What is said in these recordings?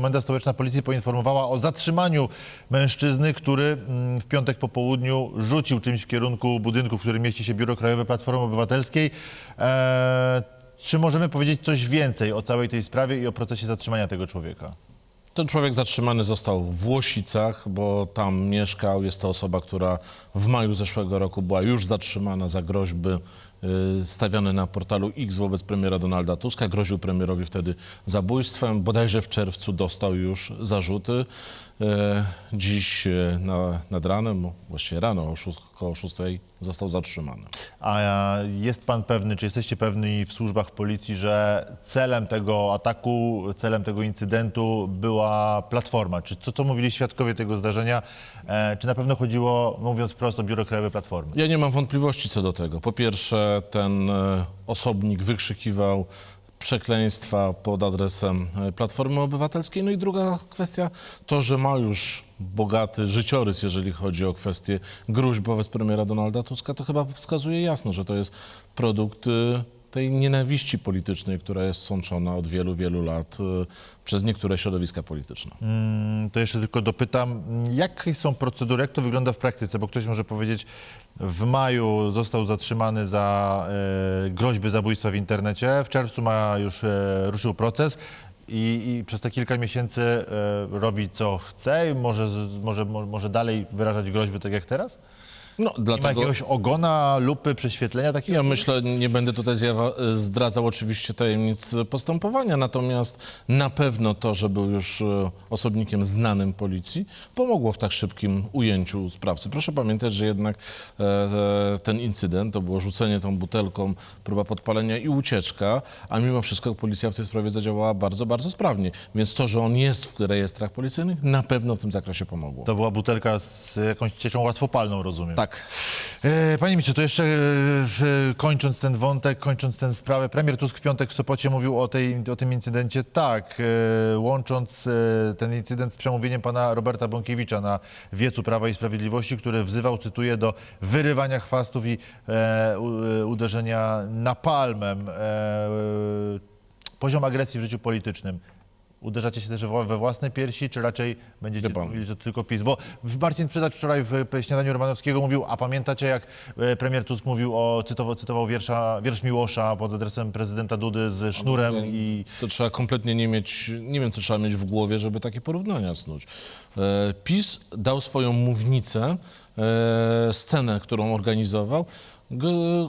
Komenda Stołeczna Policji poinformowała o zatrzymaniu mężczyzny, który mm, w piątek po południu rzucił czymś w kierunku budynku, w którym mieści się Biuro Krajowe Platformy Obywatelskiej. Eee, czy możemy powiedzieć coś więcej o całej tej sprawie i o procesie zatrzymania tego człowieka? Ten człowiek zatrzymany został w Włosicach, bo tam mieszkał. Jest to osoba, która w maju zeszłego roku była już zatrzymana za groźby y, stawiane na portalu X wobec premiera Donalda Tuska. Groził premierowi wtedy zabójstwem. Bodajże w czerwcu dostał już zarzuty. Y, Dziś y, na, nad ranem, właściwie rano, około 6 został zatrzymany. A jest pan pewny, czy jesteście pewni w służbach policji, że celem tego ataku, celem tego incydentu była platforma? Czy co, co mówili świadkowie tego zdarzenia? E, czy na pewno chodziło, mówiąc prosto, Biuro Krajowe Platformy? Ja nie mam wątpliwości co do tego. Po pierwsze, ten e, osobnik wykrzykiwał przekleństwa pod adresem e, Platformy Obywatelskiej. No i druga kwestia, to, że ma już bogaty życiorys, jeżeli chodzi o kwestię gruźb wobec premiera Donalda Tuska, to chyba wskazuje jasno, że to jest produkt e, tej nienawiści politycznej, która jest sączona od wielu, wielu lat e, przez niektóre środowiska polityczne. Mm, To jeszcze tylko dopytam, jakie są procedury, jak to wygląda w praktyce? Bo ktoś może powiedzieć, w maju został zatrzymany za e, groźby zabójstwa w internecie, w czerwcu ma już e, ruszył proces i, i przez te kilka miesięcy e, robi co chce może, może, mo- może dalej wyrażać groźby tak jak teraz? No, Nie ma dlatego... jakiegoś ogona, lupy, prześwietlenia takiego? Ja myślę, nie będę tutaj zjawa, zdradzał oczywiście tajemnic postępowania, natomiast na pewno to, że był już e, osobnikiem znanym policji, pomogło w tak szybkim ujęciu sprawcy. Proszę pamiętać, że jednak e, e, ten incydent to było rzucenie tą butelką, próba podpalenia i ucieczka, a mimo wszystko policja w tej sprawie zadziałała bardzo, bardzo sprawnie. Więc to, że on jest w rejestrach policyjnych, na pewno w tym zakresie pomogło. To była butelka z jakąś cieczą łatwopalną, rozumiem. Tak. E, Panie ministrze, to jeszcze e, kończąc ten wątek, kończąc tę sprawę, premier Tusk w piątek w Sopocie mówił o, tej, o tym incydencie tak, e, łącząc ten incydent z przemówieniem pana Roberta Bąkiewicza na wiecu Prawa i Sprawiedliwości, który wzywał, cytuję, do wyrywania chwastów i uderzenia napalmem. Poziom agresji w życiu politycznym. Uderzacie się też we własne piersi, czy raczej będziecie mówili, że to tylko PiS? Bo Marcin Przydacz wczoraj w śniadaniu Romanowskiego mówił, a pamiętacie jak e, premier Tusk mówił o, cytował, cytował wiersza, wiersz Miłosza pod adresem prezydenta Dudy z sznurem i To trzeba kompletnie nie mieć, nie wiem co trzeba mieć w głowie, żeby takie porównania snuć. E, PiS dał swoją mównicę, e, scenę, którą organizował,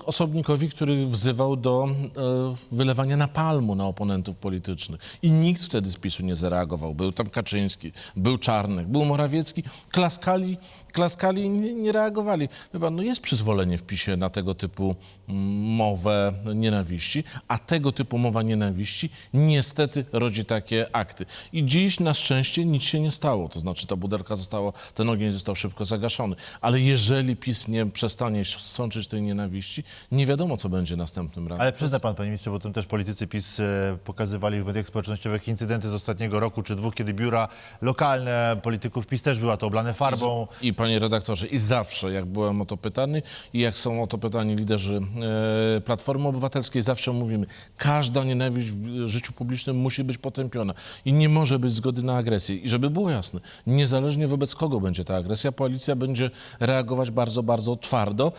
osobnikowi, który wzywał do e, wylewania napalmu na oponentów politycznych. I nikt wtedy z PiSu nie zareagował. Był tam Kaczyński, był Czarnek, był Morawiecki. Klaskali, klaskali i nie, nie reagowali. Pan, no jest przyzwolenie w PiSie na tego typu mowę nienawiści, a tego typu mowa nienawiści niestety rodzi takie akty. I dziś na szczęście nic się nie stało. To znaczy ta budelka została, ten ogień został szybko zagaszony. Ale jeżeli PiS nie przestanie sączyć tej nienawiści, nie wiadomo, co będzie następnym razem. Ale przyzna pan, panie ministrze, bo tym też politycy PiS e, pokazywali w mediach społecznościowych incydenty z ostatniego roku czy dwóch, kiedy biura lokalne polityków PiS też była to oblane farbą. I panie redaktorze, i zawsze jak byłem o to pytany i jak są o to pytani liderzy e, Platformy Obywatelskiej, zawsze mówimy, każda nienawiść w życiu publicznym musi być potępiona i nie może być zgody na agresję. I żeby było jasne, niezależnie wobec kogo będzie ta agresja, policja będzie reagować bardzo, bardzo twardo